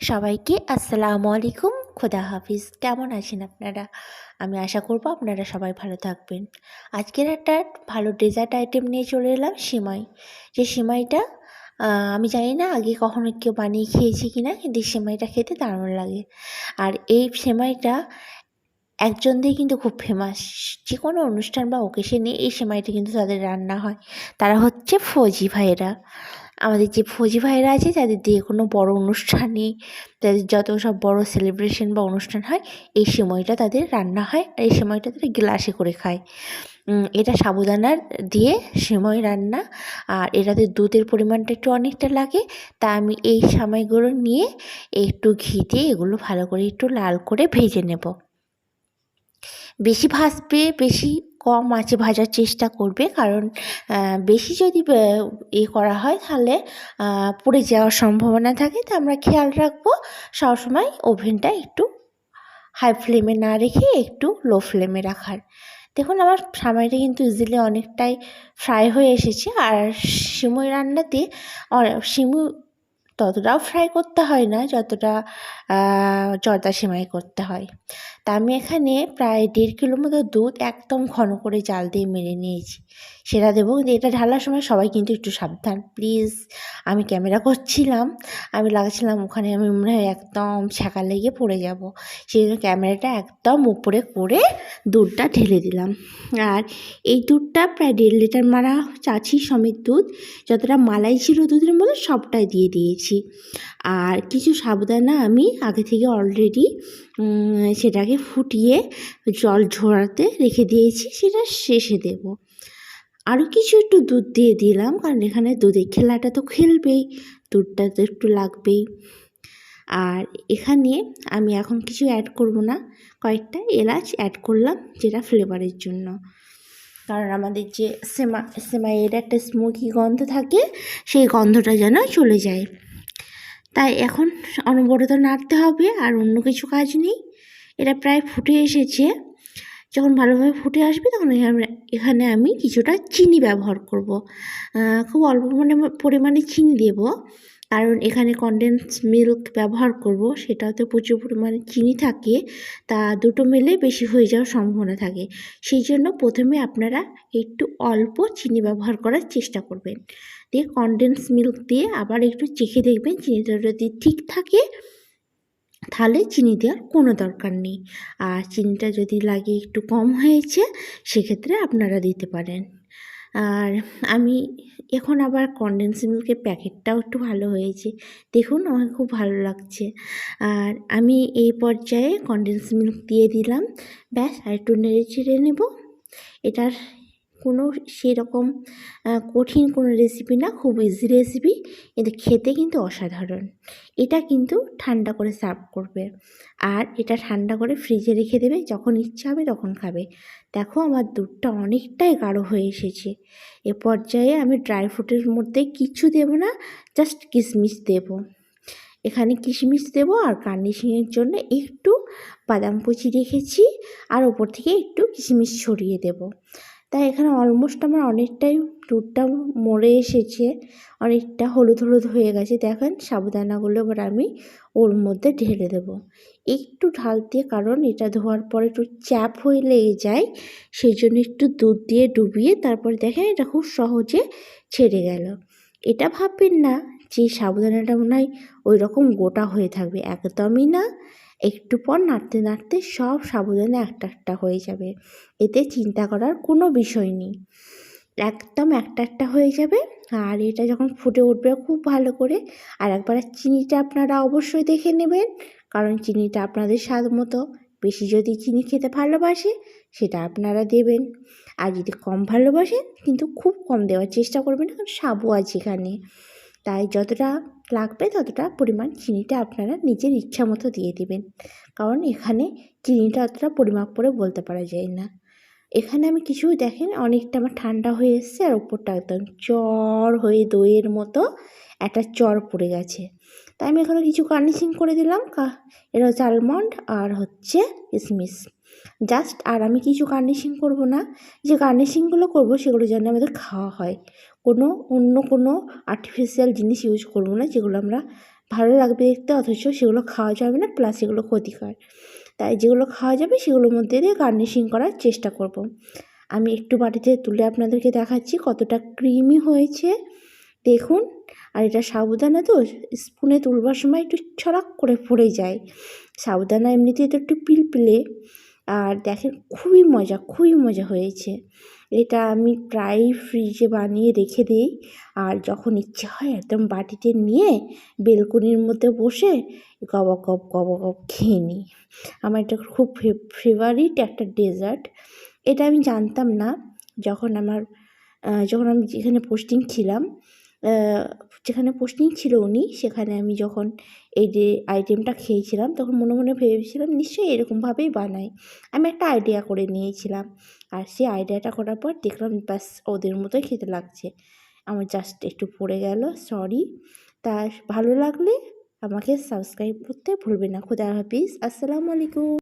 সবাইকে আসসালামু আলাইকুম। খোদা হাফিজ। কেমন আছেন আপনারা? আমি আশা করব আপনারা সবাই ভালো থাকবেন। আজকের একটা ভালো ডেজার্ট আইটেম নিয়ে চলে এলাম, সিমাই। যে সিমাইটা আমি জানি না আগে কখনো কেউ বানিয়ে খেয়েছি কি না কিন্তু সেমাইটা খেতে দারুণ লাগে। আর এই সেমাইটা একজন দিয়ে কিন্তু খুব ফেমাস যে কোনো অনুষ্ঠান বা ওকেশনে এই সেমাইটা কিন্তু তাদের রান্না হয়। তারা হচ্ছে ফৌজি ভাইয়েরা। আমাদের যে ফৌজি ভাইয়েরা আছে যাদের দিয়ে কোনো বড় অনুষ্ঠানে তাদের যত সব বড় সেলিব্রেশন বা অনুষ্ঠান হয়, এই সময়টা তাদের রান্না হয় আর এই সময়টা তারা গ্লাসে করে খায়। এটা সাবুদানার দিয়ে সময় রান্না আর এটাতে দুধের পরিমাণটা একটু অনেকটা লাগে, তা আমি এই সময়গুলো নিয়ে একটু ঘি দিয়ে এগুলো ভালো করে একটু লাল করে ভেজে নেব। বেশি ভাজবে, বেশি কম আঁচে ভাজার চেষ্টা করবে। কারণ বেশি যদি এ করা হয় তাহলে পুড়ে যাওয়ার সম্ভাবনা থাকে। তো আমরা খেয়াল রাখব। সবসময় ওভেনটা একটু হাই ফ্লেমে না রেখে একটু লো ফ্লেমে রাখার। দেখুন, আমার সামাইটা কিন্তু ইজিলি অনেকটাই ফ্রাই হয়ে এসেছে। আর সিমুই রান্নাতে সিমু ততটাও ফ্রাই করতে হয় না, যতটা জর্দা সেমাই করতে হয়। তা আমি এখানে প্রায় দেড় কিলো মতো দুধ একদম ঘন করে জাল দিয়ে মেরে নিয়েছি। সেটা দেবো, কিন্তু এটা ঢালার সময় সবাই কিন্তু একটু সাবধান। প্লিজ, আমি ক্যামেরা করছিলাম, আমি লাগছিলাম, ওখানে আমি মনে হয় একদম ছ্যাঁকা লেগে পড়ে যাব। সেই জন্য ক্যামেরাটা একদম উপরে করে দুধটা ঢেলে দিলাম। আর এই দুধটা প্রায় দেড় লিটার মারা চাছি সমেত দুধ, যতটা মালাই ছিল দুধের মধ্যে সবটাই দিয়ে দিয়েছি। আর কিছু সাবুদানা আমি আগে থেকে অলরেডি সেটাকে ফুটিয়ে জল ঝরাতে রেখে দিয়েছি, সেটা শেষে দেব। আরও কিছু একটু দুধ দিয়ে দিলাম, কারণ এখানে দুধের খেলাটা তো খেলবেই, দুধটা তো একটু লাগবেই। আর এখানে আমি এখন কিছু অ্যাড করব না, কয়েকটা এলাচ অ্যাড করলাম, যেটা ফ্লেভারের জন্য। কারণ আমাদের যে সেমা, সেমাইয়ের একটা স্মোকি গন্ধ থাকে, সেই গন্ধটা যেন চলে যায়। তাই এখন অনবরত নাড়তে হবে আর অন্য কিছু কাজ নেই। এটা প্রায় ফুটে এসেছে। যখন ভালোভাবে ফুটে আসবে তখন এখানে- আমি কিছুটা চিনি ব্যবহার করব। খুব অল্প পরিমাণে চিনি দেব। কারণ এখানে কনডেন্স মিল্ক ব্যবহার করব, সেটাতে প্রচুর পরিমাণে চিনি থাকে, তা দুটো মিলে বেশি হয়ে যাওয়ার সম্ভাবনা থাকে। সেই জন্য প্রথমে আপনারা একটু অল্প চিনি ব্যবহার করার চেষ্টা করবেন। দিয়ে কনডেন্স মিল্ক দিয়ে আবার একটু চেখে দেখবেন চিনিটা যদি ঠিক থাকে, তাহলে চিনি দেওয়ার কোনো দরকার নেই। আর চিনিটা যদি লাগে একটু কম হয়েছে, সেক্ষেত্রে আপনারা দিতে পারেন। আর আমি এখন আবার কনডেন্স মিল্কের প্যাকেটটাও একটু ভালো হয়েছে। দেখুন, আমার খুব ভালো লাগছে। আর আমি এই পর্যায়ে কনডেন্স মিল্ক দিয়ে দিলাম। ব্যাস, আর একটু নেড়ে চেড়ে নেব। এটার কোনো সেরকম কঠিন কোনো রেসিপি না, খুব ইজি রেসিপি কিন্তু খেতে কিন্তু অসাধারণ। এটা কিন্তু ঠান্ডা করে সার্ভ করবে। আর এটা ঠান্ডা করে ফ্রিজে রেখে দেবে, যখন ইচ্ছা হবে তখন খাবে। দেখো আমার দুধটা অনেকটাই গাঢ় হয়ে এসেছে। এ পর্যায়ে আমি ড্রাই ফ্রুটের মধ্যে কিছু দেবো না জাস্ট কিশমিশ দেবো। এখানে কিশমিশ দেবো আর গার্নিশিংয়ের জন্য একটু বাদাম কুচি রেখেছি, আর ওপর থেকে একটু কিশমিশ ছড়িয়ে দেবো। তাই এখানে অলমোস্ট আমার অনেকটাই দুধটা মরে এসেছে। অনেকটা হলুদ হলুদ হয়ে গেছে। দেখেন সাবুদানাগুলো এবার আমি ওর মধ্যে ঢেলে দেব। একটু ঢাল দিয়ে, কারণ এটা ধোয়ার পরে একটু চ্যাপ হয়ে লেগে যায়, সেই জন্য একটু দুধ দিয়ে ডুবিয়ে তারপর দেখেন এটা খুব সহজে ছেড়ে গেল। এটা ভাববেন না যে সাবুদানাটা মনে হয় ওই রকম গোটা হয়ে থাকবে। একদমই না। একটু পর নাড়তে নাড়তে সব সাবুদানা একটা একটা হয়ে যাবে। এতে চিন্তা করার কোনো বিষয় নেই। একদম একটা একটা হয়ে যাবে আর এটা যখন ফুটে উঠবে খুব ভালো করে। আর একবার চিনিটা আপনারা অবশ্যই দেখে নেবেন, কারণ চিনিটা আপনাদের স্বাদ মতো। বেশি যদি চিনি খেতে ভালোবাসে, সেটা আপনারা দেবেন। আর যদি কম ভালোবাসেন, কিন্তু খুব কম দেওয়ার চেষ্টা করবেন, কারণ সাবু আছে এখানে। তাই যতটা লাগবে ততটা পরিমাণ চিনিটা আপনারা নিজের ইচ্ছা মতো দিয়ে দেবেন। কারণ এখানে চিনিটা অতটা পরিমাপ করে বলতে পারা যায় না। এখানে আমি কিছু দেখেন, অনেকটা আমার ঠান্ডা হয়ে এসছে আর ওপরটা একদম চর হয়ে দইয়ের মতো একটা চর পড়ে গেছে। তাই আমি এখানে কিছু গার্নিশিং করে দিলাম। এটা হচ্ছে আলমন্ড আর হচ্ছে কিশমিশ জাস্ট আর আমি কিছু গার্নিশিং করব না। যে গার্নিশিংগুলো করব সেগুলো যেন আমাদের খাওয়া হয়। কোনো অন্য কোনো আর্টিফিশিয়াল জিনিস ইউজ করব না, যেগুলো আমরা ভালো লাগবে দেখতে, অথচ সেগুলো খাওয়া যাবে না প্লাস সেগুলো ক্ষতিকর। তাই যেগুলো খাওয়া যাবে, সেগুলোর মধ্যে দিয়ে গার্নিশিং করার চেষ্টা করব। আমি একটু বাটিতে তুলে আপনাদেরকে দেখাচ্ছি কতটা ক্রিমি হয়েছে। দেখুন, আর এটা সাবুদানা তো স্পুনে তুলবার সময় একটু ছড়াক করে পড়ে যায়। সাবুদানা এমনিতেই তো একটু পিলপিলে। আর দেখেন খুবই মজা খুবই মজা হয়েছে। এটা আমি প্রায় ফ্রিজে বানিয়ে রেখে দিই। আর যখন ইচ্ছে হয় একদম বাটিতে নিয়ে বেলকনির মধ্যে বসে গবা গপ গবা গপ খেয়ে নিই। আমার এটা খুব ফেভারিট একটা ডেজার্ট এটা আমি জানতাম না। যখন আমার যখন আমি যেখানে পোস্টিং ছিলাম যেখানে পোস্টিং ছিল উনি, সেখানে আমি যখন এই যে আইটেমটা খেয়েছিলাম, তখন মনে মনে ভেবেছিলাম, নিশ্চয়ই এরকমভাবেই বানাই আমি একটা আইডিয়া করে নিয়েছিলাম। আর সেই আইডিয়াটা করার পর দেখলাম, ব্যাস, ওদের মতোই খেতে লাগছে। আমার জাস্ট একটু পড়ে গেল সরি তা ভালো লাগলে আমাকে সাবস্ক্রাইব করতে ভুলবে না। খুদা হাফিজ। আসসালামু আলাইকুম।